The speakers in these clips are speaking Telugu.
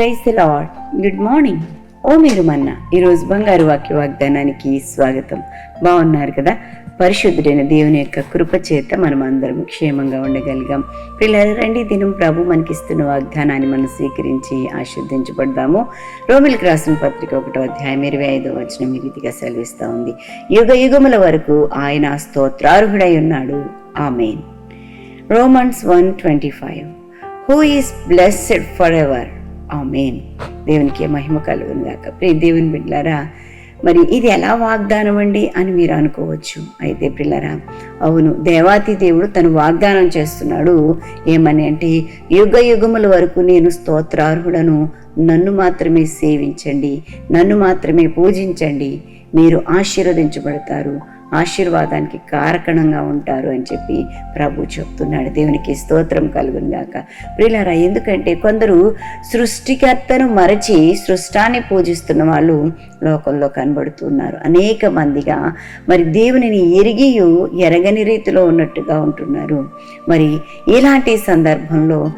praise the lord. Good morning. ఓ మీరు మన్న ఈరోజు బంగారు వాక్య వాగ్దానానికి స్వాగతం. బాగున్నారు కదా? పరిశుద్ధుడైన దేవుని యొక్క కృప చేత మనం అందరం క్షేమంగా ఉండగలిగాం. పిల్లలు రండి దినం ప్రభు మనకిస్తున్న వాగ్దానాన్ని మనం స్వీకరించి ఆశీర్దించబడదాము రోమిల్కి రాసిన పత్రిక ఒకటో అధ్యాయం ఇరవై ఐదో వచనం ఈ రీతిగా సెలవిస్తూ ఉంది. యుగ యుగముల వరకు ఆయన స్తోత్రార్హుడై ఉన్నాడు. Amen. Romans one twenty five. Who is blessed for ever? ఆ మెయిన్ దేవునికి మహిమ కలుగును గాక. దేవుని బిడ్డలారా మరి ఇది ఎలా వాగ్దానం అండి అని మీరు అనుకోవచ్చు. అయితే పిల్లరా అవును దేవాతి దేవుడు తను వాగ్దానం చేస్తున్నాడు. ఏమని అంటే యుగ యుగముల వరకు నేను స్తోత్రార్హుడను నన్ను మాత్రమే సేవించండి నన్ను మాత్రమే పూజించండి మీరు ఆశీర్వదించబడతారు. ఆశీర్వాదానికి కారకణంగా ఉంటారు అని చెప్పి ప్రభు చెప్తున్నాడు. దేవునికి స్తోత్రం కలుగును గాక. ప్రియులారా ఎందుకంటే కొందరు సృష్టికర్తను మరచి సృష్టాన్ని పూజిస్తున్న వాళ్ళు లోకంలో కనబడుతున్నారు అనేక మందిగా మరి దేవునిని ఎరిగియు ఎరగని రీతిలో ఉన్నట్టుగా ఉంటున్నారు. మరి ఇలాంటి సందర్భంలో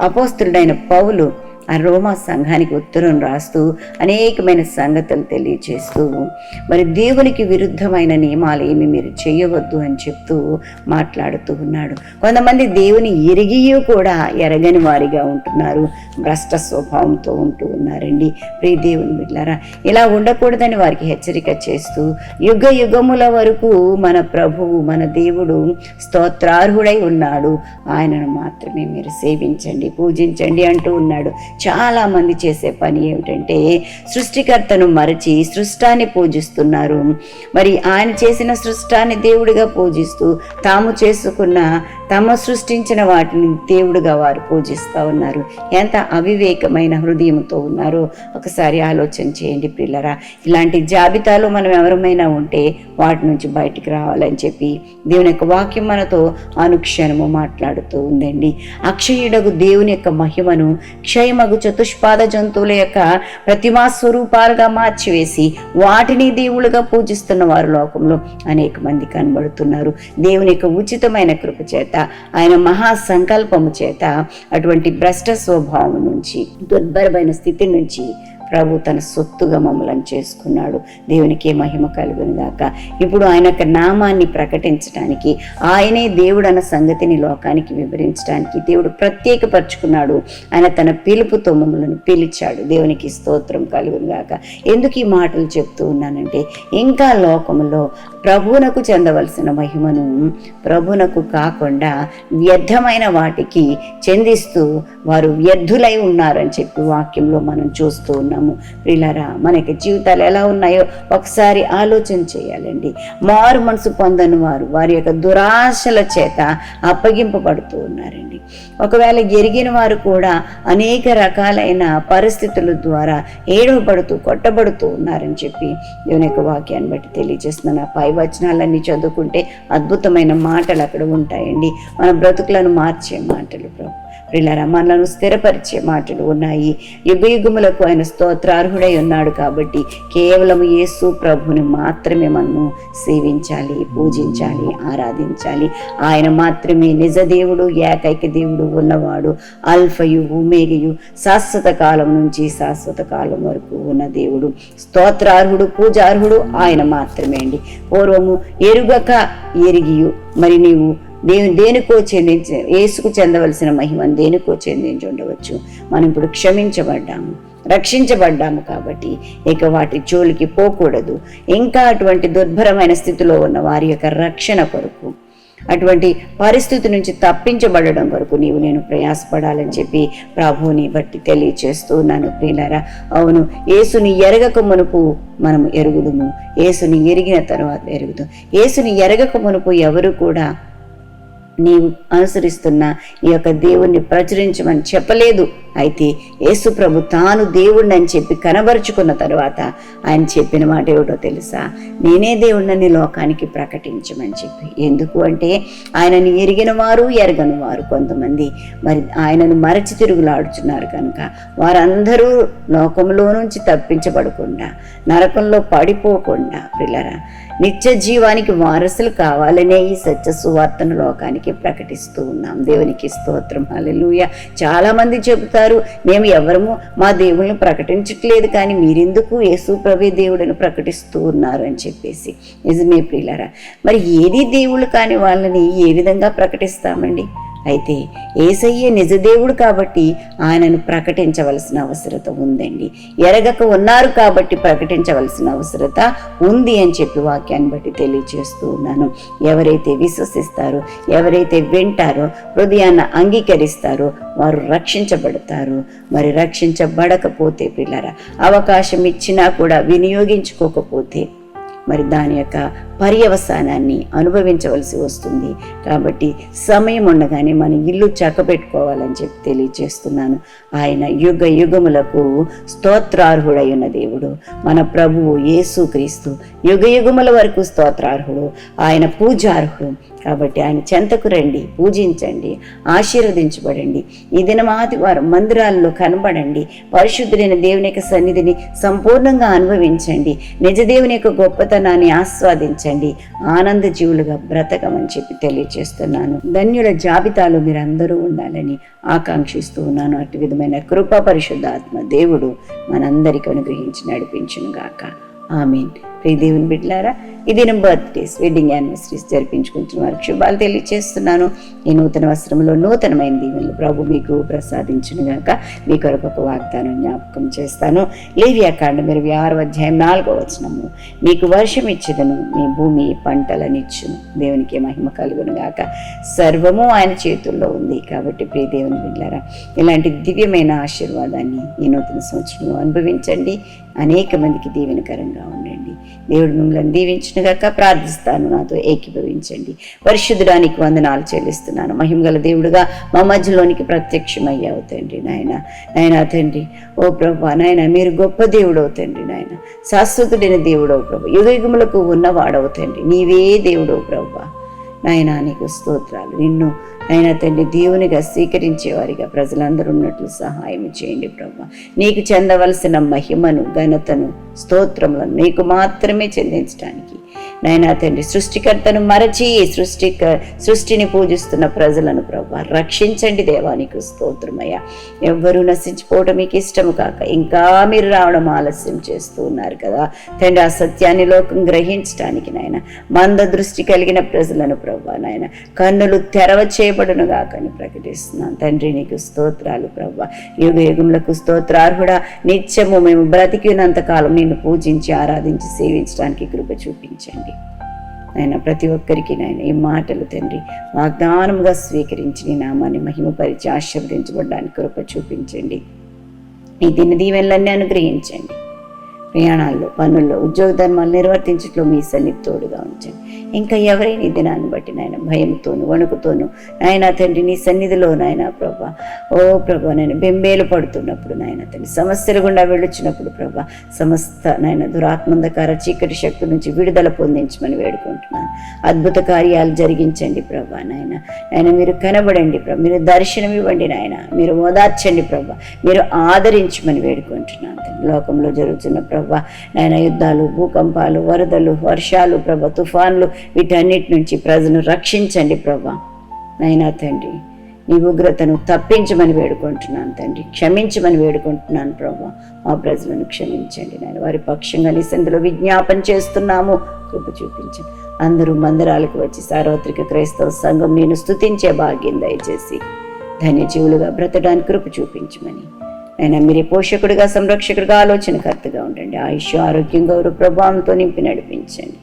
అపోస్తుడైన పౌలు ఆ రోమా సంఘానికి ఉత్తరం రాస్తూ అనేకమైన సంగతులు తెలియచేస్తూ మరి దేవునికి విరుద్ధమైన నియమాలు ఏమి మీరు చేయవద్దు అని చెప్తూ మాట్లాడుతూ ఉన్నాడు. కొంతమంది దేవుని ఎరిగి కూడా ఎరగని వారిగా ఉంటున్నారు. భ్రష్ట స్వభావంతో ఉంటూ ఉన్నారండి. ప్రియ దేవుని బిడ్డారా ఇలా ఉండకూడదని వారికి హెచ్చరిక చేస్తూ యుగ యుగముల వరకు మన ప్రభువు మన దేవుడు స్తోత్రార్హుడై ఉన్నాడు. ఆయనను మాత్రమే మీరు సేవించండి పూజించండి అంటూ ఉన్నాడు. చాలా మంది చేసే పని ఏమిటంటే సృష్టికర్తను మరచి సృష్టాన్ని పూజిస్తున్నారు. మరి ఆయన చేసిన సృష్టాన్ని దేవుడిగా పూజిస్తూ తాము చేసుకున్న తమ సృష్టించిన వాటిని దేవుడుగా వారు పూజిస్తూ ఉన్నారు. ఎంత అవివేకమైన హృదయంతో ఉన్నారో ఒకసారి ఆలోచన చేయండి పిల్లరా ఇలాంటి జాబితాలో మనం ఎవరమైనా ఉంటే వాటి నుంచి బయటికి రావాలని చెప్పి దేవుని యొక్క వాక్యం మనతో అనుక్షణము మాట్లాడుతూ ఉందండి. అక్షయుడగు దేవుని యొక్క మహిమను క్షయమగు చతుష్పాద జంతువుల యొక్క ప్రతిమా స్వరూపాలుగా మార్చివేసి వాటిని దేవుళ్ళుగా పూజిస్తున్న వారు లోకంలో అనేక మంది కనబడుతున్నారు. దేవుని యొక్క ఉచితమైన కృప చేత ఆయన మహా సంకల్పము చేత అటువంటి భ్రష్ట స్వభావం నుంచి దుర్భరమైన స్థితి నుంచి ప్రభు తన సొత్తుగా మమ్మలను చేసుకున్నాడు. దేవునికి మహిమ కలుగునుగాక ఇప్పుడు ఆయన యొక్క నామాన్ని ప్రకటించడానికి ఆయనే దేవుడు అన్న సంగతిని లోకానికి వివరించడానికి దేవుడు ప్రత్యేకపరుచుకున్నాడు. ఆయన తన పిలుపుతో మమ్మల్ని పిలిచాడు. దేవునికి స్తోత్రం కలుగునుగాక ఎందుకు ఈ మాటలు చెప్తూ ఉన్నానంటే ఇంకా లోకంలో ప్రభువునకు చెందవలసిన మహిమను ప్రభునకు కాకుండా వ్యర్థమైన వాటికి చెందిస్తూ వారు వ్యర్థులై ఉన్నారని చెప్పి వాక్యంలో మనం చూస్తూ ఉన్నాము. ప్రిలరా మన యొక్క జీవితాలు ఎలా ఉన్నాయో ఒకసారి ఆలోచన చేయాలండి. మారు మనసు పొందని వారు వారి యొక్క దురాశల చేత అప్పగింపబడుతూ ఉన్నారండి. ఒకవేళ ఎరిగిన వారు కూడా అనేక రకాలైన పరిస్థితుల ద్వారా ఏడవబడుతూ కొట్టబడుతూ ఉన్నారని చెప్పి దేవుని యొక్క వాక్యాన్ని బట్టి తెలియజేస్తున్నాను. ఆ పై వచనాలన్నీ చదువుకుంటే అద్భుతమైన మాటలు అక్కడ ఉంటాయండి. మన బ్రతుకులను మార్చే మాటలు ప్రభు. ప్రిల్లరా మనలను స్థిరపరిచే మాటలు ఉన్నాయి. యుగ యుగములకు ఆయన స్తోత్రార్హుడై ఉన్నాడు కాబట్టి కేవలం యేసు ప్రభుని మాత్రమే మనము సేవించాలి పూజించాలి ఆరాధించాలి. ఆయన మాత్రమే నిజ దేవుడు ఏకైక దేవుడు ఉన్నవాడు అల్ఫయు ఉమేగయు శాశ్వత కాలం నుంచి శాశ్వత కాలం వరకు ఉన్న దేవుడు. స్తోత్రార్హుడు పూజార్హుడు ఆయన మాత్రమే అండి. పూర్వము ఎరుగక ఎరిగియు. మరి నీవు దేవుని దేనికో చెందించ యేసుకు చెందవలసిన మహిమను దేనికో చెందించి ఉండవచ్చు. మనం ఇప్పుడు క్షమించబడ్డాము. రక్షించబడ్డాము కాబట్టి ఇక వాటి జోలికి పోకూడదు. ఇంకా అటువంటి దుర్భరమైన స్థితిలో ఉన్న వారి యొక్క రక్షణ కొరకు అటువంటి పరిస్థితి నుంచి తప్పించబడడం వరకు నీవు నేను ప్రయాసపడాలని చెప్పి ప్రభువుని బట్టి తెలియచేస్తూ ఉన్నాను ప్రియులారా. అవును యేసుని ఎరగక మునుపు మనం ఎరుగుదుము. యేసుని ఎరిగిన తర్వాత ఎరుగుదాం యేసుని ఎరగక మునుపు ఎవరు కూడా నీవు అనుసరిస్తున్న ఈ యొక్క దేవుణ్ణి ప్రచురించమని చెప్పలేదు. అయితే యేసు ప్రభు తాను దేవుణ్ణి అని చెప్పి కనబరుచుకున్న తర్వాత ఆయన చెప్పిన మాట ఏమిటో తెలుసా? నేనే దేవుణ్ణని లోకానికి ప్రకటించమని చెప్పి. ఎందుకు అంటే ఆయనని ఎరిగిన వారు ఎరగని వారు కొంతమంది. మరి ఆయనను మరచి తిరుగులాడుచున్నారు కనుక వారందరూ లోకంలో నుంచి తప్పించబడకుండా నరకంలో పడిపోకుండా పిల్లరా నిత్య జీవానికి వారసులు కావాలనే ఈ సత్య సువార్తను లోకానికి ప్రకటిస్తూ ఉన్నాం. దేవునికి స్తోత్రం. హల్లెలూయ. చాలా మంది చెబుతారు మేము ఎవరము? మా దేవుళ్ళని ప్రకటించట్లేదు కానీ మీరెందుకు యేసు ప్రభే దేవుడిని ప్రకటిస్తూ ఉన్నారు? అని చెప్పేసి. నిజమే ప్రియులరా. మరి ఏది దేవుళ్ళు కాని వాళ్ళని ఏ విధంగా ప్రకటిస్తామండి? అయితే ఏసయ్యే నిజదేవుడు కాబట్టి ఆయనను ప్రకటించవలసిన అవసరత ఉందండి. ఎరగక ఉన్నారు కాబట్టి ప్రకటించవలసిన అవసరత ఉంది అని చెప్పి వాక్యాన్ని బట్టి తెలియజేస్తూ ఉన్నాను. ఎవరైతే విశ్వసిస్తారో ఎవరైతే వింటారో హృదయాన్ని అంగీకరిస్తారో వారు రక్షించబడతారు. మరి రక్షించబడకపోతే పిల్లరా అవకాశం ఇచ్చినా కూడా వినియోగించుకోకపోతే మరి దాని యొక్క పర్యవసానాన్ని అనుభవించవలసి వస్తుంది. కాబట్టి సమయం ఉండగానే మన ఇల్లు చక్కబెట్టుకోవాలని చెప్పి తెలియజేస్తున్నాను. ఆయన యుగ యుగములకు స్తోత్రార్హుడై ఉన్న దేవుడు. మన ప్రభువు యేసుక్రీస్తు యుగ యుగముల వరకు స్తోత్రార్హుడు. ఆయన పూజార్హుడు. కాబట్టి ఆయన చెంతకు రండి పూజించండి ఆశీర్వదించబడండి. ఈ దినం ఆదివారం మందిరాల్లో కనబడండి. పరిశుద్ధులైన దేవుని యొక్క సన్నిధిని సంపూర్ణంగా అనుభవించండి. నిజ దేవుని యొక్క గొప్పతనాన్ని ఆస్వాదించండి. ఆనంద జీవులుగా బ్రతకమని చెప్పి తెలియజేస్తున్నాను. ధన్యుల జాబితాలో మీరు అందరూ ఉండాలని ఆకాంక్షిస్తూ ఉన్నాను. అటు విధమైన కృప పరిశుద్ధాత్మ దేవుడు మనందరికీ అనుగ్రహించి నడిపించును గాక ఆమీన్. ప్రియ దేవుని బిడ్లారా ఈ దినం బర్త్డేస్ వెడ్డింగ్ యానివర్సరీస్ జరిపించుకుంటున్న వారికి శుభాలు తెలియజేస్తున్నాను ఈ నూతన వస్త్రంలో నూతనమైన దీవెనలు ప్రభు మీకు ప్రసాదించును గాక మీ కొరకు ఒక వాగ్దానం జ్ఞాపకం చేస్తాను. లేవియా కాండం ఇరవై ఆరు అధ్యాయం నాలుగో వచనము. మీకు వర్షం ఇచ్చదను మీ భూమి పంటలనిచ్చును. దేవునికి మహిమ కలుగును గాక సర్వము ఆయన చేతుల్లో ఉంది కాబట్టి ప్రియ దేవుని బిడ్డారా ఇలాంటి దివ్యమైన ఆశీర్వాదాన్ని ఈ నూతన సంవత్సరంలో అనుభవించండి. అనేక మందికి దీవెనకరంగా ఉండండి. దేవుడు మిమ్మల్ని దీవించినగాక ప్రార్థిస్తాను నాతో ఏకీభవించండి. పరిశుద్ధడానికి వందనాలు చెల్లిస్తున్నాను. మహిమగల దేవుడుగా మా మధ్యలోనికి ప్రత్యక్షమయ్యావు తండ్రి నాయన. నాయన తండ్రి ఓ ప్రభా నాయన మీరు గొప్ప దేవుడవు తండ్రి నాయన. శాశ్వతుడైన దేవుడవు ప్రభు. యుగయుగములకు ఉన్నవాడవు తండ్రి. నీవే దేవుడవు ప్రభా. నాయన నీకు స్తోత్రాలు. నిన్ను ఆయన తండ్రి దేవునిగా స్వీకరించేవారిగా ప్రజలందరూ ఉన్నట్లు సహాయం చేయండి బ్రహ్మ నీకు చెందవలసిన మహిమను ఘనతను స్తోత్రములను నీకు మాత్రమే చెందించడానికి నాయనా తండ్రి సృష్టికర్తను మరచి సృష్టిక సృష్టిని పూజిస్తున్న ప్రజలను ప్రభా రక్షించండి దేవానికి స్తోత్రమయ్యా ఎవ్వరూ నశించిపోవడం మీకు ఇష్టము కాక ఇంకా మీరు రావడం ఆలస్యం చేస్తూ ఉన్నారు కదా. తండ్రి ఆ సత్యాన్ని లోకం గ్రహించడానికి నాయన మంద దృష్టి కలిగిన ప్రజలను ప్రభా నాయన కన్నులు తెరవ చేయబడును కాకని ప్రకటిస్తున్నాను తండ్రి నీకు స్తోత్రాలు ప్రభా. యుగ యుగములకు స్తోత్రార్హుడా నిత్యము మేము బ్రతికినంత కాలం నిన్ను పూజించి ఆరాధించి సేవించడానికి కృప చూపించండి. ఆయన ప్రతి ఒక్కరికి నాయన ఈ మాటలు తండ్రి వాగ్దానముగా స్వీకరించి నీ నామాన్ని మహిమపరిచి ఆశీర్వదించబడడానికి కృప చూపించండి. ఈ దిన దీవెనలన్నీ అనుగ్రహించండి. ప్రయాణాల్లో పనుల్లో ఉద్యోగ ధర్మాలు నిర్వర్తించట్లో మీ సన్నిధి తోడుగా ఉంచండి. ఇంకా ఎవరైనా ఈ దినాన్ని బట్టి నాయన భయంతోను వణుకుతోను నాయన తండ్రి నీ సన్నిధిలో నాయన ప్రభా ఓ ప్రభా నేను బెంబేలు పడుతున్నప్పుడు నాయన తండ్రి సమస్యలు గుండా వెళ్ళొచ్చినప్పుడు ప్రభా సమస్త నాయన దురాత్మంధకార చీకటి శక్తి నుంచి విడుదల పొందించమని వేడుకుంటున్నాను. అద్భుత కార్యాలు జరిగించండి ప్రభా నాయన. నాయన మీరు కనబడండి ప్రభా మీరు దర్శనం ఇవ్వండి నాయన మీరు ఓదార్చండి ప్రభా మీరు ఆదరించమని వేడుకుంటున్నాను లోకంలో జరుగుతున్న ప్రభా నాయన యుద్ధాలు భూకంపాలు వరదలు వర్షాలు ప్రభా తుఫాన్లు వీటన్నిటి నుంచి ప్రజలను రక్షించండి ప్రభా. నైనా తండ్రి నీ ఉగ్రతను తప్పించమని వేడుకుంటున్నాను తండ్రి. క్షమించమని వేడుకుంటున్నాను ప్రభా. మా ప్రజలను క్షమించండి నేను వారి పక్షంగా నిసందులో విజ్ఞాపన చేస్తున్నాము. కృప చూపించండి అందరూ మందిరాలకు వచ్చి సార్వత్రిక క్రైస్తవ సంఘం నేను స్తుతించే భాగ్యం దయచేసి ధన్యజీవులుగా బ్రతడానికి కృప చూపించమని ఆయన మీరే పోషకుడిగా సంరక్షకుడిగా ఆలోచనకర్తగా ఉండండి. ఆయుష్ ఆరోగ్యం గౌరవ ప్రభావంతో నింపి నడిపించండి.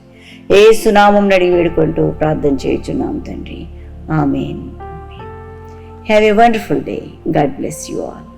ఏ సునామం నడిగి వేడుకుంటూ ప్రార్థన చేయుచున్నాం తండ్రి. Amen. Have a wonderful day God bless you all